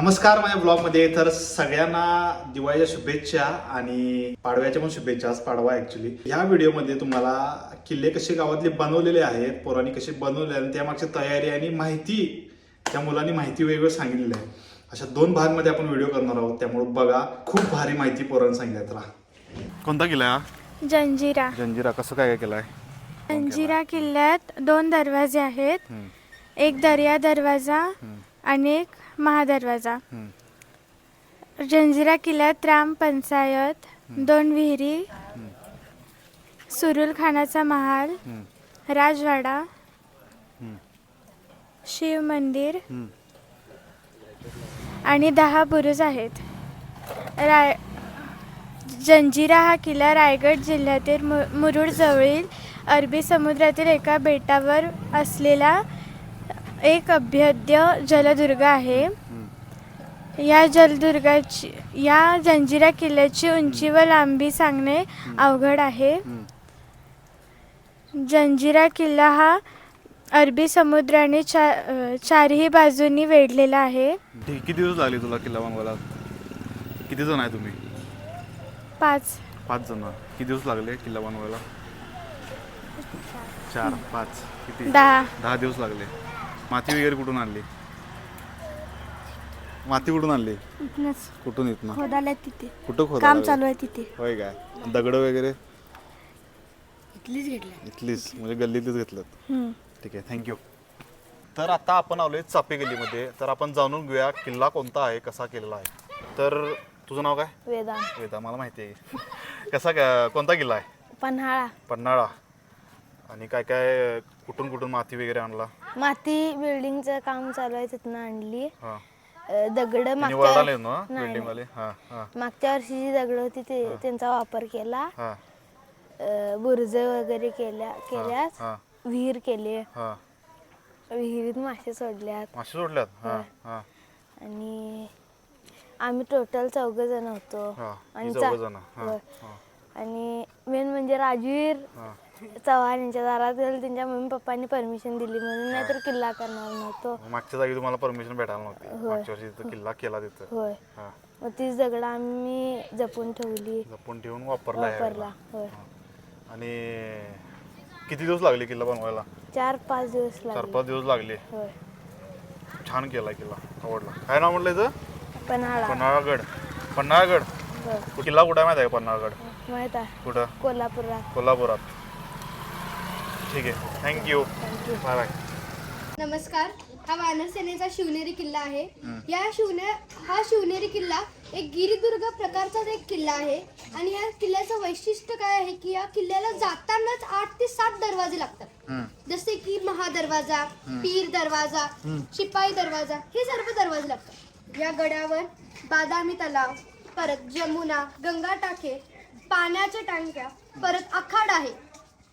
नमस्कार माझ्या ब्लॉगमध्ये तर सगळ्यांना दिवाळीच्या शुभेच्छा आणि पाडव्याच्या पण शुभेच्छा आज पाडवा ऍक्च्युली ह्या व्हिडिओमध्ये तुम्हाला किल्ले कसे गावातले बनवलेले आहेत पोरांनी कसे बनवले आणि त्यामागची तयारी आणि माहिती त्या मुलांनी माहिती वेगवेगळं सांगितलेलं आहे. अशा दोन भागमध्ये आपण व्हिडिओ करणार आहोत. त्यामुळे बघा खूप भारी माहिती पोरांनी सांगितलं तर कोणता किल्ला जंजिरा. जंजिरा कसं काय काय केलाय? जंजिरा किल्ल्यात दोन दरवाजे आहेत. एक दर्या दरवाजा आणि एक महादरवाजा. जंजिरा किल्ल्यात राम पंचायत दोन विहिरी सुरुल खानाचा महाल राजवाडा शिव मंदिर आणि दहा बुरुज आहेत. राय जंजिरा हा किल्ला रायगड जिल्ह्यातील मु मुरुड जवळील अरबी समुद्रातील एका बेटावर असलेला एक अभेद्य जलदुर्ग आहे. या जलदुर्गाची या जंजिरा किल्ल्याची उंची व लांबी सांगणे अवघड आहे. जंजिरा किल्ला हा अरबी समुद्राने चा चारही बाजूंनी वेढलेला आहे. ठीक किती दिवस लागले तुला किल्ला बनवायला? किती जण आहे तुम्ही? पाच. पाच जण. किती दिवस लागले किल्ला बनवायला? चार पाच. किती? दहा. दहा दिवस लागले. माती वगैरे कुठून आणली? माती कुठून आणली? कुठून येत ना तिथे. कुठं खोदा काम? चालू आहे तिथे. होय काय? दगड वगैरे? इथलीच घेतलं इथलीच. म्हणजे गल्लीतलीच घेतलं ठीक आहे. थँक्यू तर आता आपण आलोय चापे गल्लीमध्ये. तर आपण जाणून घेऊया किल्ला कोणता आहे कसा केलेला आहे. तर तुझं नाव काय? वेदांत. वेदा मला माहिती आहे. कसा काय कोणता किल्ला आहे? पन्हाळा. पन्हाळा. आणि काय काय कुठून कुठून माती वगैरे आणला? माती बिल्डिंगचं काम चालू आहे तिथनं आणली. हा. अं, दगड वरडाले मागच्या ना नाही, बिल्डिंग वाले हा हा. मागच्या वर्षी जी दगड होती ते त्यांचा वापर केला. हा. अं, बुर्ज वगैरे केल्या केल्यास हा. विहीर केली. हा. विहिरीत मासे सोडल्यात. मासे सोडल्यात? हा हा. आणि आम्ही टोटल चौघ जण होतो. हा आणि चा- जण. हा होय. हा. आणि मेन म्हणजे राजवीर हा. चव्हाण यांच्या दारात गेलं त्यांच्या मम्मी पप्पांनी परमिशन दिली म्हणून नाहीतर किल्ला करणार नव्हतो. मग मागच्या जागी तुम्हाला परमिशन भेटायला नव्हती. होय. मागच्या वर्षी किल्ला केला तिथं. होय. हा. मग तीच दगड आम्ही जपून ठेवली. जपून ठेवून वापरला आहे वापरला होय. आणि किती दिवस लागले किल्ला बनवायला? चार पाच दिवस चार लागले. पाच दिवस लागले. होय. छान केला किल्ला. आवडला. काय नाव म्हटलं इथं पन्हाळा. पन्हाळगड. पन्हाळगड? होय. किल्ला कुठं आहे माहिती आहे का पन्हाळगड? माहीत आहे. कुठं? कोल्हापुरात. कोल्हापुरात. ठीक आहे. थँक्यू बाय बाय नमस्कार. हा वानर सेनेचा शिवनेरी किल्ला आहे. या शिवने हा शिवनेरी किल्ला एक गिरिदुर्ग प्रकारचाच एक किल्ला आहे. आणि या किल्ल्याचं वैशिष्ट्य काय आहे की या किल्ल्याला जातानाच आठ ते सात दरवाजे लागतात. जसे की महादरवाजा पीर दरवाजा शिपाई दरवाजा हे सर्व दरवाजे लागतात. या गडावर बादामी तलाव परत जमुना गंगा टाके पाण्याच्या टांक्या परत आखाड आहे.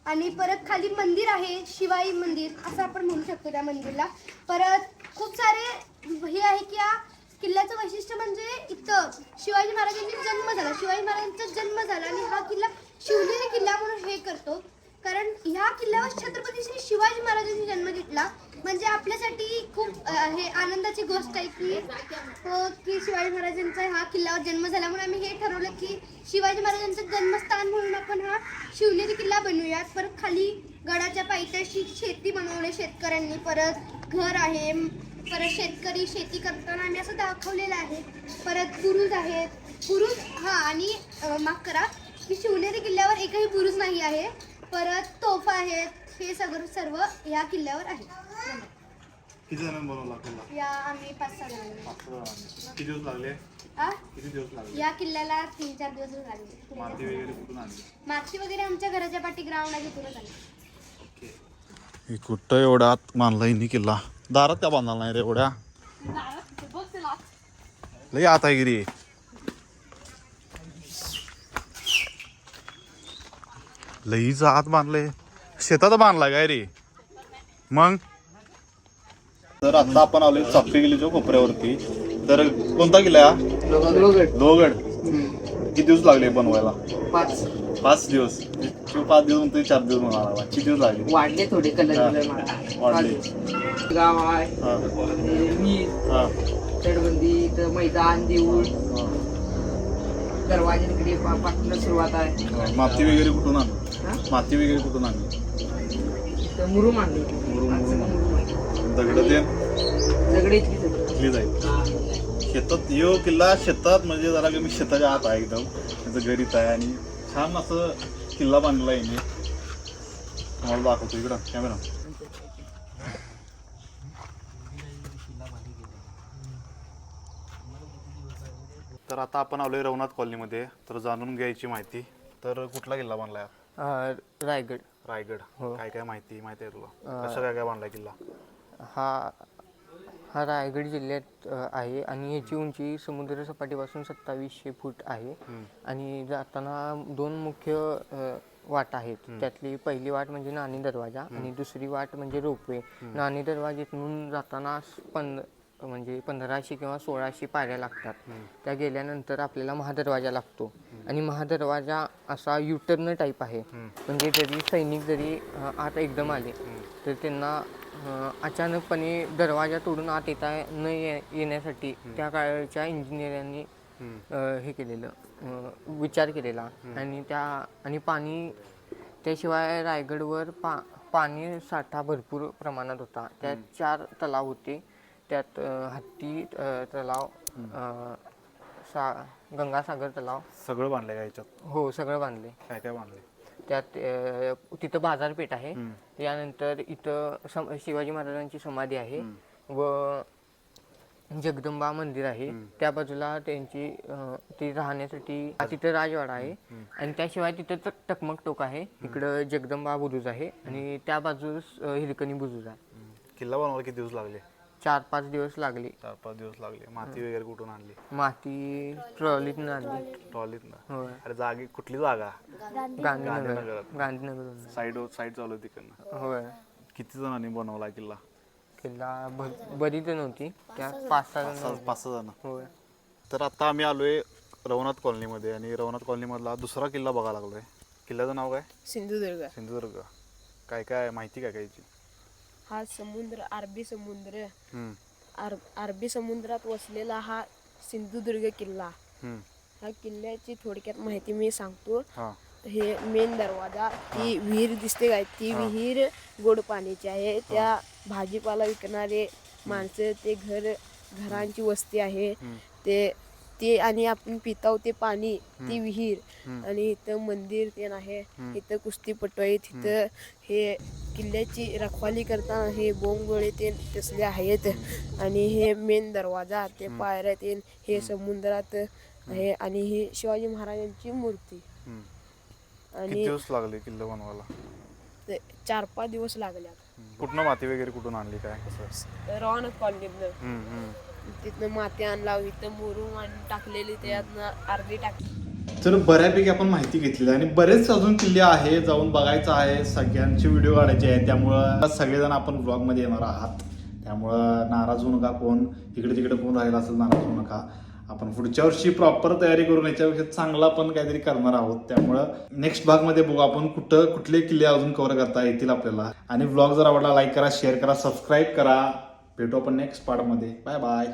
आणि परत खाली मंदिर आहे शिवाई मंदिर असं आपण म्हणू शकतो त्या मंदिरला. परत खूप सारे हे आहे की या किल्ल्याचं वैशिष्ट्य म्हणजे इथं शिवाजी महाराजांचा जन्म झाला. शिवाजी महाराजांचा जन्म झाला आणि हा किल्ला शिवनेरी किल्ला म्हणून हे करतो. कारण ह्या किल्ल्यावर छत्रपती श्री शिवाजी महाराजांनी जन्म घेतला. म्हणजे आपल्यासाठी खूप हे आनंदाची गोष्ट आहे की हो की शिवाजी महाराजांचा हा किल्ल्यावर जन्म झाला. म्हणून आम्ही हे ठरवलं की शिवाजी महाराजांचं जन्मस्थान म्हणून आपण हा शिवनेरी किल्ला बनवूयात. परत खाली गडाच्या पायथ्याशी शेती बनवली शेतकऱ्यांनी. परत घर आहे परत शेतकरी शेती करताना आम्ही असं दाखवलेलं आहे. परत पुरुष आहेत. पुरुष हा आणि माफ करा की शिवनेरी किल्ल्यावर एकही बुरुज नाही आहे. परत तोफा आहेत हे सगळं सर्व या किल्ल्यावर आहे. किती जण बनवला किल्ला? या आम्ही पाच सहा. किती दिवस लागले? आ? किती दिवस लागले? या किल्ल्याला तीन चार दिवस लागले माती वगैरे कुठून आणली? मागची वगैरे आमच्या घराच्या पाठी ग्राउंड आहे तिथूनच आली हे कुठं एवढा आत बांधला हिनी किल्ला? दारात का बांधला नाही रे एवढ्या. लई आत आहे लईच आत बांधले. शेतात बांधला काय रे? मग? तर आता आपण आलोय चापे गेलीच्या कोपऱ्यावरती. तर कोणता किल्ला लोहगड. किती दिवस लागले बनवायला? पाच. पाच दिवस. किंवा पाच दिवस म्हणतो चार दिवस म्हणाला. मला. किती दिवस लागले? वाढले थोडे कलर वाढले. गाव आहे. हा. मी. हा. तटबंदी इथं मैदान देऊळ. दरवाजे सुरुवात आहे. माती वगैरे कुठून आणली? हा? माती वगैरे कुठून आणली? मुरुम आणली. दगड ते. घेतली जाईल. शेतात यो किल्ला शेतात म्हणजे जरा कमी शेताच्या आत आहे एकदम. त्याचं घरीच आहे आणि छान असं किल्ला बांधला आहे मी तुम्हाला दाखवतो इकडं कॅमेरा तर आता आपण आलोय रवनाथ कॉलनीमध्ये. तर जाणून घ्यायची माहिती. तर कुठला किल्ला बांधलाय अ, रायगड. रायगड. हो. काय काय माहिती? माहिती आहे तुला? कसं काय काय बांधलाय किल्ला? हा हा रायगड जिल्ह्यात अ, आहे आणि याची उंची समुद्र सपाटीपासून सत्तावीसशे फूट आहे. आणि जाताना दोन मुख्य अ, वाट आहेत. त्यातली पहिली वाट म्हणजे नाणी दरवाजा आणि दुसरी वाट म्हणजे रोपवे. नाणी दरवाजेतून जाताना स- पंध म्हणजे पंधराशे किंवा सोळाशे पायऱ्या लागतात. त्या गेल्यानंतर आपल्याला महादरवाजा लागतो. आणि महादरवाजा असा युटर्न टाईप आहे. म्हणजे जरी सैनिक जरी आत एकदम आले तर त्यांना अचानकपणे दरवाजा तोडून आत येता न ये- येण्यासाठी त्या काळच्या इंजिनियरांनी हे केलेलं विचार केलेला. आणि त्या आणि पाणी त्याशिवाय रायगडवर पा पाणी साठा भरपूर प्रमाणात होता. त्यात चार तलाव होते. त्यात हत्ती तलाव सा गंगासागर तलाव. सगळं बांधलंय का याच्यात हो सगळं बांधले काय काय बांधलंय? त्यात अ, तिथं बाजारपेठ आहे. त्यानंतर इथं सम शिवाजी महाराजांची समाधी आहे व जगदंबा मंदिर आहे. त्या बाजूला त्यांची अ, ती राहण्यासाठी तिथं राजवाडा आहे. आणि त्याशिवाय तिथं टकमक टोक आहे. इकडं जगदंबा बुरुज आहे. आणि त्या बाजूस अ, हिरकणी बुरुज आहे. किल्ला बनवायला किती दिवस लागले? चार पाच दिवस लागले. चार पाच दिवस लागले. माती वगैरे कुठून आणली? माती ट्रॉलीतून आणली. ट्रॉलीत ना होय. अरे जागी कुठली जागा? गांधीनगर गांधीनगरात. गांधीनगर साईड साईड चालू आहे तिकडनं. होय. किती जणांनी बनवला किल्ला? किल्ला भ- बरीच नव्हती. त्या पाच सहा जण पाच पाच सहा जण. होय. तर आता आम्ही आलोय रवनाथ कॉलनीमध्ये आणि रवनाथ कॉलनीमधला दुसरा किल्ला बघायला लागलोय. किल्ल्याचं नाव काय? सिंधुदुर्ग. सिंधुदुर्ग. काय काय माहिती काय काय याची हा समुद्र अरबी समुद्र. अर अरबी समुद्रात वसलेला हा सिंधुदुर्ग किल्ला. हम्म, ह्या किल्ल्याची थोडक्यात माहिती मी सांगतो. हा. हे मेन दरवाजा ती विहीर दिसते काय? ती विहीर गोड पाण्याची आहे. त्या भाजीपाला विकणारे माणसं ते घर घरांची वस्ती आहे. ते ते आणि आपण पिताव ते पाणी ती विहीर आणि इथं मंदिर ते आहे इथं कुस्तीपटू आहे तिथं हे किल्ल्याची रखवाली करताना हे बोंबगोळे ते तसले आहेत आणि हे मेन दरवाजा ते पायऱ्या ते हे समुद्रात आहे आणि ही शिवाजी महाराजांची मूर्ती. आणि दिवस लागले किल्ला बनवायला? ते चार पाच दिवस लागल्यात. कुठनं माती वगैरे कुठून आणली काय? कसं? रॉनक कॉलनीतनं. तिथनं माती आणला इथं मुरुम आणि टाकलेली त्यातनं अर्धी टाकली तर बऱ्यापैकी आपण माहिती घेतली आणि बरेच अजून किल्ले आहे जाऊन बघायचं आहे. सगळ्यांचे व्हिडिओ काढायचे आहे त्यामुळं सगळेजण आपण ब्लॉगमध्ये येणार आहात. त्यामुळं नाराज होऊ नका कोण. इकडे तिकडे कोण राहिला असेल नाराज होऊ नका. आपण पुढच्या वर्षी प्रॉपर तयारी करून याच्यापेक्षा चांगला पण काहीतरी करणार आहोत. त्यामुळं नेक्स्ट भागमध्ये बघू आपण कुठं कुठले किल्ले अजून कव्हर करता येतील आपल्याला. आणि ब्लॉग जर आवडला लाईक करा शेअर करा सबस्क्राईब करा. भेटू आपण नेक्स्ट पार्टमध्ये बाय बाय